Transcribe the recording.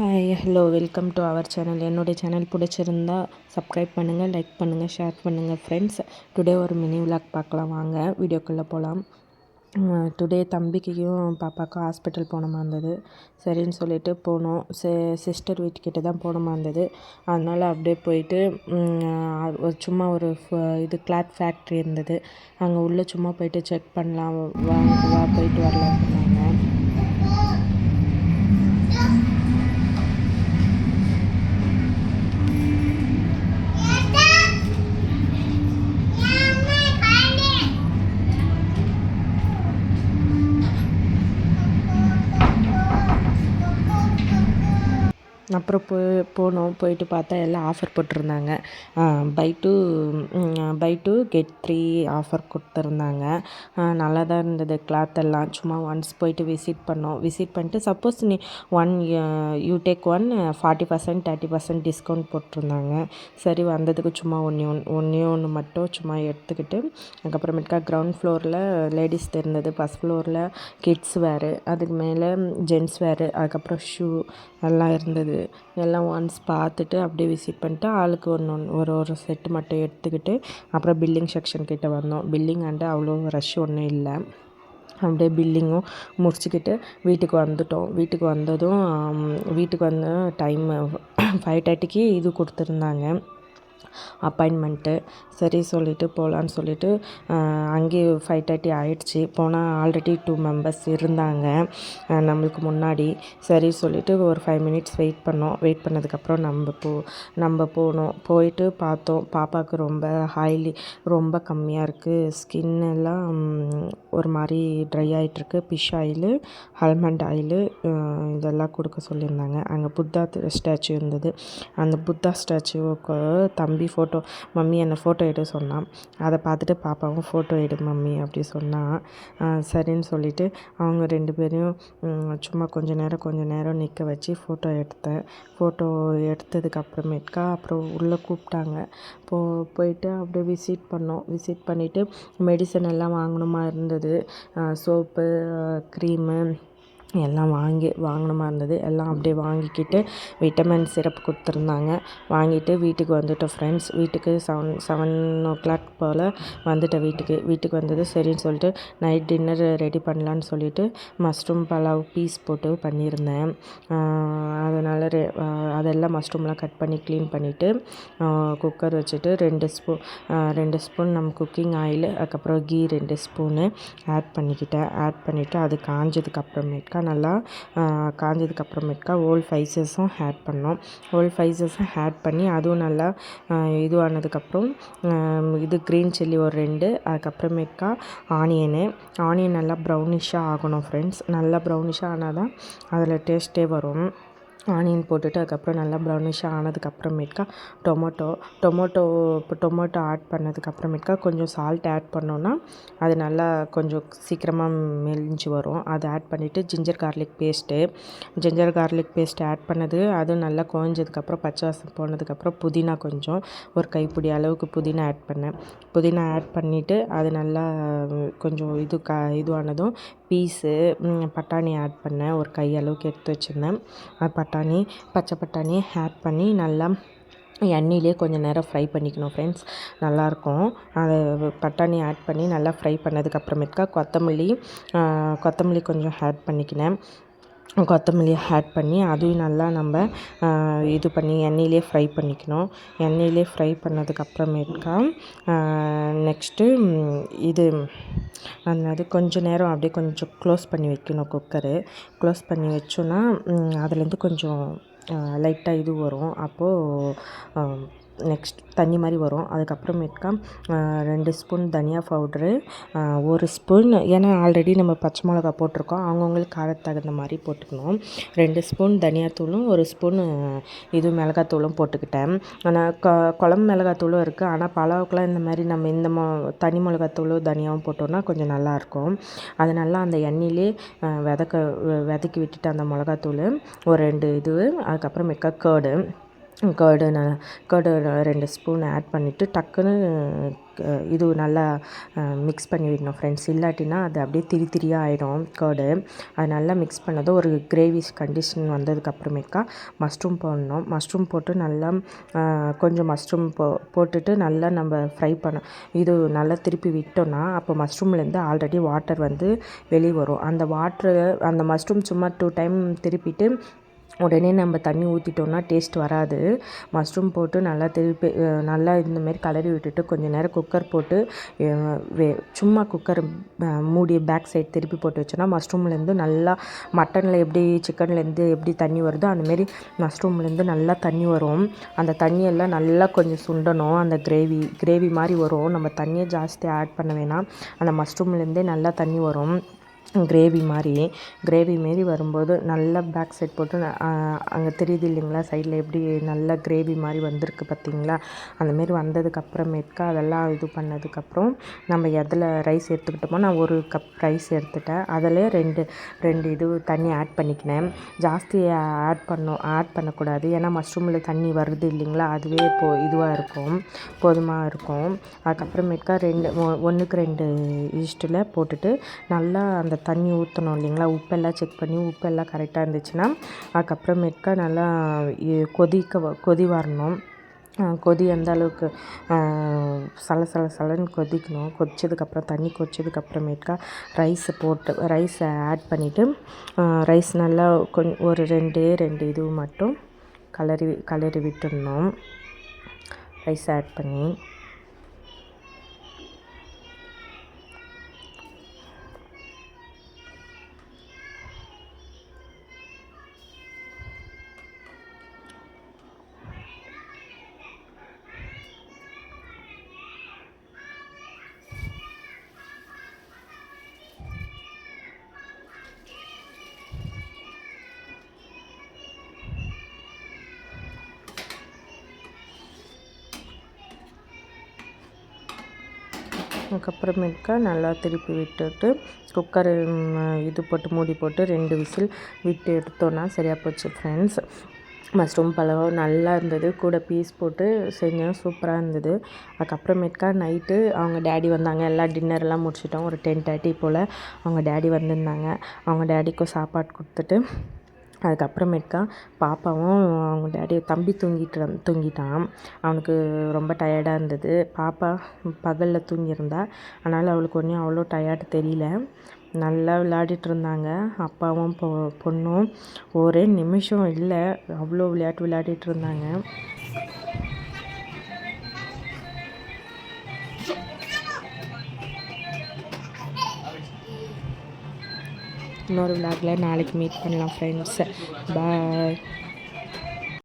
Hi hello welcome to our channel என்னுடைய channel பிடிச்சிருந்தா subscribe பண்ணுங்கள் லைக் பண்ணுங்கள் ஷேர் பண்ணுங்கள் ஃப்ரெண்ட்ஸ் டுடே ஒரு மினி விளாக் பார்க்கலாம். வாங்க வீடியோக்குள்ளே போகலாம் டுடே தம்பிக்கையும் பாப்பாவுக்கும் ஹாஸ்பிட்டல் போனோமா இருந்தது. சரின்னு சொல்லிட்டு போனோம். சே சிஸ்டர் வீட்டுக்கிட்ட தான் போனோமா இருந்தது. அதனால் அப்படியே போயிட்டு சும்மா ஒரு இது கிளாத் ஃபேக்ட்ரி இருந்தது. அங்கே உள்ளே சும்மா போயிட்டு செக் பண்ணலாம். வா வா போயிட்டு வரலாம். அப்புறம் போ போனோம் போயிட்டு பார்த்தா எல்லாம் ஆஃபர் போட்டிருந்தாங்க. Buy two buy two get three offer கொடுத்துருந்தாங்க. நல்லா தான் இருந்தது. கிளாத் எல்லாம் சும்மா ஒன்ஸ் போயிட்டு விசிட் பண்ணோம். விசிட் பண்ணிட்டு சப்போஸ் நீ one you take one forty percent thirty percent discount போட்டிருந்தாங்க. சரி வந்ததுக்கு சும்மா ஒன்றே ஒன்று ஒன்றே ஒன்று மட்டும் சும்மா எடுத்துக்கிட்டு அதுக்கப்புறமேட்டுக்கா கிரவுண்ட் ஃப்ளோரில் லேடிஸ் இருந்தது. ஃபஸ்ட் ஃப்ளோரில் கிட்ஸ் வேறு அதுக்கு மேலே ஜென்ஸ் வேறு அதுக்கப்புறம் ஷூ எல்லாம் இருந்தது. எல்லாம் ஒன்ஸ் பார்த்துட்டு அப்படியே விசிட் பண்ணிட்டு ஆளுக்கு ஒன்று ஒன்று ஒரு ஒரு செட்டு மட்டும் எடுத்துக்கிட்டு அப்புறம் பில்லிங் செக்ஷன் கிட்டே வந்தோம். பில்லிங் அண்டு அவ்வளோ ரஷ் ஒன்றும் இல்லை. அப்படியே பில்லிங்கும் முடிச்சுக்கிட்டு வீட்டுக்கு வந்துட்டோம். வீட்டுக்கு வந்ததும் வீட்டுக்கு வந்து டைம் ஃபைவ் தேர்ட்டிக்கு இது கொடுத்துருந்தாங்க. அப்பாயின்மெண்ட்டு சரி சொல்லிவிட்டு போகலான்னு சொல்லிவிட்டு அங்கேயே ஃபைவ் தேர்ட்டி ஆகிடுச்சி போனால் ஆல்ரெடி டூ மெம்பர்ஸ் இருந்தாங்க. நம்மளுக்கு முன்னாடி. சரி சொல்லிவிட்டு ஒரு ஃபைவ் மினிட்ஸ் வெயிட் பண்ணோம். வெயிட் பண்ணதுக்கப்புறம் நம்ம போ நம்ம போனோம். போயிட்டு பார்த்தோம். பாப்பாவுக்கு ரொம்ப ஹைலி ரொம்ப கம்மியாக இருக்குது ஸ்கின் எல்லாம் ஒரு மாதிரி ட்ரை ஆகிட்டுருக்கு ஃபிஷ் ஆயிலு ஆல்மண்ட் ஆயிலு இதெல்லாம் கொடுக்க சொல்லியிருந்தாங்க. அங்கே புத்தா ஸ்டாச்சு இருந்தது. அந்த புத்தா ஸ்டாச்சுவுக்கு தம்பி ஃபோட்டோ மம்மி என்னை ஃபோட்டோ எடு சொன்னான் அதை பார்த்துட்டு பாப்பாவும் ஃபோட்டோ எடு மம்மி அப்படி சொன்னான் சரின்னு சொல்லிவிட்டு அவங்க ரெண்டு பேரையும் சும்மா கொஞ்சம் நேரம் கொஞ்சம் நேரம் நிற்க வச்சு ஃபோட்டோ எடுத்தேன். ஃபோட்டோ எடுத்ததுக்கு அப்புறமேட்கா அப்புறம் உள்ளே கூப்பிட்டாங்க. போ போயிட்டு அப்படியே விசிட் பண்ணோம். விசிட் பண்ணிவிட்டு மெடிசன் எல்லாம் வாங்கணுமா இருந்தது. சோப்பு க்ரீமு எல்லாம் வாங்கி வாங்கின இருந்தது. எல்லாம் அப்படியே வாங்கிக்கிட்டு விட்டமின் சிரப் கொடுத்துருந்தாங்க. வாங்கிட்டு வீட்டுக்கு வந்துட்டோம் ஃப்ரெண்ட்ஸ் வீட்டுக்கு செவன் செவன் ஓ கிளாக் போல் வந்துட்டேன் வீட்டுக்கு. வீட்டுக்கு வந்தது சரின்னு சொல்லிட்டு நைட் டின்னர் ரெடி பண்ணலான்னு சொல்லிட்டு மஷ்ரூம் பலாவ் பீஸ் போட்டு பண்ணியிருந்தேன். அதனால் ரெ அதெல்லாம் மஷ்ரூம்லாம் கட் பண்ணி க்ளீன் பண்ணிவிட்டு குக்கர் வச்சுட்டு ரெண்டு ஸ்பூன் ரெண்டு ஸ்பூன் நம்ம குக்கிங் ஆயில் அதுக்கப்புறம் கீ ரெண்டு ஸ்பூனு ஆட் பண்ணிக்கிட்டேன். ஆட் பண்ணிவிட்டு அது காஞ்சதுக்கு நல்லா காஞ்சதுக்கப்புறமேட்டுக்கா ஓல் ஃபைசஸும் ஆட் பண்ணோம். ஓல் ஃபைசஸும் ஆட் பண்ணி அதுவும் நல்லா இதுவானதுக்கப்புறம் இது க்ரீன் சில்லி ஒரு ரெண்டு அதுக்கப்புறமேட்டுக்கா ஆனியனு ஆனியன் நல்லா ப்ரௌனிஷாக ஆகணும் ஃப்ரெண்ட்ஸ் நல்லா ப்ரௌனிஷாக ஆனால் தான் அதில் டேஸ்ட்டே வரும். ஆனியன் போட்டுட்டு அதுக்கப்புறம் நல்லா ப்ரௌனிஷாக ஆனதுக்கப்புறமேட்கா டொமேட்டோ டொமேட்டோ இப்போ டொமேட்டோ ஆட் பண்ணதுக்கப்புறமேட்கா கொஞ்சம் சால்ட் ஆட் பண்ணோன்னா அது நல்லா கொஞ்சம் சீக்கிரமாக மெலிஞ்சு வரும். அதை ஆட் பண்ணிவிட்டு ginger garlic paste ginger garlic paste add பண்ணது அதுவும் நல்லா குழஞ்சதுக்கப்புறம் பச்சை வாசம் போனதுக்கப்புறம் புதினா கொஞ்சம் ஒரு கைப்பிடி அளவுக்கு புதினா ஆட் பண்ணேன். புதினா ஆட் பண்ணிவிட்டு அது நல்லா கொஞ்சம் இது க இதுவானதும் பீஸு பட்டாணி ஆட் பண்ணேன். ஒரு கை அளவுக்கு எடுத்து வச்சுருந்தேன். பட்டாணி பச்சை பட்டாணி ஆட் பண்ணி நல்லா எண்ணெயிலே கொஞ்சம் நேரம் ஃப்ரை பண்ணிக்கணும் ஃப்ரெண்ட்ஸ் நல்லாயிருக்கும். அதை பட்டாணி ஆட் பண்ணி நல்லா ஃப்ரை பண்ணதுக்கப்புறமேட்டுக்கா கொத்தமல்லி கொத்தமல்லி கொஞ்சம் ஆட் பண்ணிக்கினேன். கொத்தமல்லி ஆட் பண்ணி அதையும் நல்லா நம்ம இது பண்ணி எண்ணெயிலே ஃப்ரை பண்ணிக்கணும். எண்ணெயிலே ஃப்ரை பண்ணதுக்கப்புறமேட்டுக்கா நெக்ஸ்ட்டு இது அது கொஞ்சம் நேரம் அப்படியே கொஞ்சம் க்ளோஸ் பண்ணி வைக்கணும் குக்கரு க்ளோஸ் பண்ணி வச்சோன்னா அதுலேருந்து கொஞ்சம் லைட்டாக இது வரும். அப்போது நெக்ஸ்ட் தண்ணி மாதிரி வரும். அதுக்கப்புறமேட்டுக்கா ரெண்டு ஸ்பூன் தனியா பவுட்ரு ஒரு ஸ்பூன் ஏன்னா ஆல்ரெடி நம்ம பச்சை மிளகா போட்டிருக்கோம். அவங்கவுங்களுக்கு காரத்துக்கு தகுந்த மாதிரி போட்டுக்கணும். ரெண்டு ஸ்பூன் தனியாத்தூளும் ஒரு ஸ்பூன் இது மிளகாத்தூளும் போட்டுக்கிட்டேன். ஆனால் க குழம்பு மிளகாத்தூளும் இருக்குது ஆனால் பலாவுக்குலாம் இந்த மாதிரி நம்ம இந்த மொ தனி மிளகாத்தூளும் தனியாகவும் போட்டோம்னா கொஞ்சம் நல்லாயிருக்கும் அது நல்லா அந்த எண்ணெயிலே விதக்க விதக்கி விட்டுட்டு அந்த மிளகாத்தூள் ஒரு ரெண்டு இது அதுக்கப்புறமேக்கா கேர்டு கர்டு ந கர்டு ரெண்டு ஸ்பூன் ஆட் பண்ணிவிட்டு டக்குன்னு இது நல்லா மிக்ஸ் பண்ணி விடணும் ஃப்ரெண்ட்ஸ் இல்லாட்டினா அது அப்படியே திரி திரியாக ஆகிடும் கர்டு. அது நல்லா மிக்ஸ் பண்ணதும் ஒரு கிரேவிஸ் கண்டிஷன் வந்ததுக்கப்புறமேக்கா மஷ்ரூம் போடணும். மஷ்ரூம் போட்டு நல்லா கொஞ்சம் மஷ்ரூம் போ போட்டுட்டு நல்லா நம்ம ஃப்ரை பண்ண இது நல்லா திருப்பி விட்டோம்னா அப்போ மஷ்ரூம்லேருந்து ஆல்ரெடி வாட்டர் வந்து வெளியே வரும். அந்த வாட்ரு அந்த மஷ்ரூம் சும்மா டூ டைம் திருப்பிட்டு உடனே நம்ம தண்ணி ஊற்றிட்டோம்னா டேஸ்ட் வராது. மஷ்ரூம் போட்டு நல்லா திருப்பி நல்லா இந்தமாரி கலரி விட்டுட்டு கொஞ்ச நேரம் குக்கர் போட்டு வே சும்மா குக்கர் மூடி பேக் சைடு திருப்பி போட்டு வச்சோன்னா மஷ்ரூம்லேருந்து நல்லா மட்டனில் எப்படி சிக்கன்லேருந்து எப்படி தண்ணி வருதோ அந்தமாரி மஷ்ரூம்லேருந்து நல்லா தண்ணி வரும். அந்த தண்ணியெல்லாம் நல்லா கொஞ்சம் சுண்டணும். அந்த கிரேவி கிரேவி மாதிரி வரும். நம்ம தண்ணியை ஜாஸ்தி ஆட் பண்ண வேணாம். அந்த மஷ்ரூம்லேருந்தே நல்லா தண்ணி வரும். கிரேவி மாதிரி. கிரேவி மாரி வரும்போது நல்லா பேக் சைட் போட்டு அங்கே தெரியுது இல்லைங்களா? சைடில் எப்படி நல்லா கிரேவி மாதிரி வந்திருக்கு பார்த்தீங்களா? அந்தமாரி வந்ததுக்கப்புறமேட்கா அதெல்லாம் இது பண்ணதுக்கப்புறம் நம்ம எதில் ரைஸ் எடுத்துக்கிட்டோமோ நான் ஒரு கப் ரைஸ் எடுத்துட்டேன். அதில் ரெண்டு ரெண்டு இது தண்ணி ஆட் பண்ணிக்கினேன். ஜாஸ்தி ஆட் பண்ணோம் ஆட் பண்ணக்கூடாது. ஏன்னா மஷ்ரூமில் தண்ணி வருது இல்லைங்களா? அதுவே இப்போ இதுவாக இருக்கும் போதுமாக இருக்கும். அதுக்கப்புறமேட்கா ரெண்டு ஒ- ஒன்றுக்கு ரெண்டு ஈஸ்ட்டில் போட்டுட்டு நல்லா அந்த தண்ணி ஊற்றணும் இல்லைங்களா? உப்பெல்லாம் செக் பண்ணி உப்பெல்லாம் கரெக்டாக இருந்துச்சுன்னா அதுக்கப்புறமேட்கா நல்லா கொதிக்க வ- கொதி வரணும். கொதி எந்த அளவுக்கு சல சல சலன்னு கொதிக்கணும். கொதிச்சதுக்கப்புறம் தண்ணி கொதிச்சதுக்கப்புறமேட்டுக்கா ரைஸை போட்டு ரைஸை ஆட் பண்ணிவிட்டு ரைஸ் நல்லா கொஞ்சம் ஒரு ரெண்டு ரெண்டு இது மட்டும் கலரி கலரி விட்டுடணும். ரைஸ் ஆட் பண்ணி. அதுக்கப்புறமேட்டுக்கா நல்லா திருப்பி விட்டுட்டு குக்கர் இது போட்டு மூடி போட்டு ரெண்டு விசில் விட்டு எடுத்தோன்னா சரியாக போச்சு ஃப்ரெண்ட்ஸ் மஷ்ரூம் பழம் நல்லா இருந்தது. கூட பீஸ் போட்டு செஞ்சேன் சூப்பராக இருந்தது. அதுக்கப்புறமேட்கா நைட்டு அவங்க டேடி வந்தாங்க. எல்லாம் டின்னர்லாம் முடிச்சிட்டோம். ஒரு டென் தேர்ட்டி போல் அவங்க டேடி வந்திருந்தாங்க. அவங்க டேடிக்கும் சாப்பாடு கொடுத்துட்டு அதுக்கப்புறமேட்டுக்கா பாப்பாவும் அவங்க டேடி தம்பி தூங்கிட்டு தூங்கிட்டான். அவனுக்கு ரொம்ப டயர்டாக இருந்தது. பாப்பா பகலில் தூங்கியிருந்தா. அதனால் அவளுக்கு ஒன்றும் அவ்வளோ டயர்டு தெரியல. நல்லா விளையாடிட்டு இருந்தாங்க. அப்பாவும் பொ பொண்ணும் ஒரே நிமிஷம் இல்லை அவ்வளோ விளையாட்டு விளையாடிட்டு இருந்தாங்க. இன்னொரு விளாகில் நாளைக்கு மீட் பண்ணலாம் ஃப்ரெண்ட்ஸ் பாய்